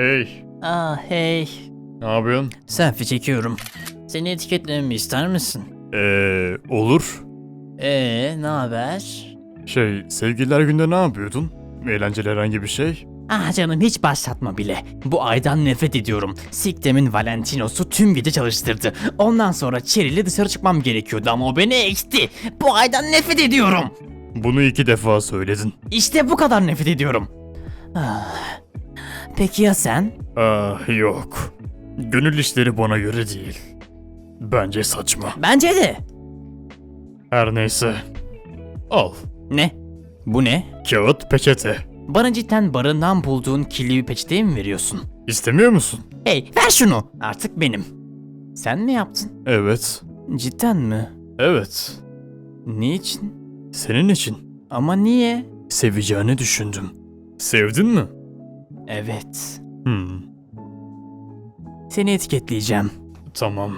Hey, Ah hey. ne yapıyorsun? Selfie çekiyorum. Seni etiketlememi ister misin? Eee, olur. Ee, ne haber? Şey, sevgililer günde ne yapıyordun? Eğlenceli herhangi bir şey? Ah canım hiç başlatma bile. Bu aydan nefret ediyorum. Siktem'in Valentino'su tüm gece çalıştırdı. Ondan sonra Cherry'le dışarı çıkmam gerekiyordu ama o beni ekti. Bu aydan nefret ediyorum. Bunu iki defa söyledin. İşte bu kadar nefret ediyorum. Ah. Peki ya sen? Ah, yok. Gönül işleri bana göre değil. Bence saçma. Bence de. Her neyse. Al. Ne? Bu ne? Kağıt peçete. Bana cidden barından bulduğun kirli bir peçeteyi mi veriyorsun? İstemiyor musun? Hey ver şunu. Artık benim. Sen mi yaptın? Evet. Cidden mi? Evet. Niçin? Senin için. Ama niye? Seveceğini düşündüm. Sevdin mi? Evet. Hmm. Seni etiketleyeceğim. Tamam.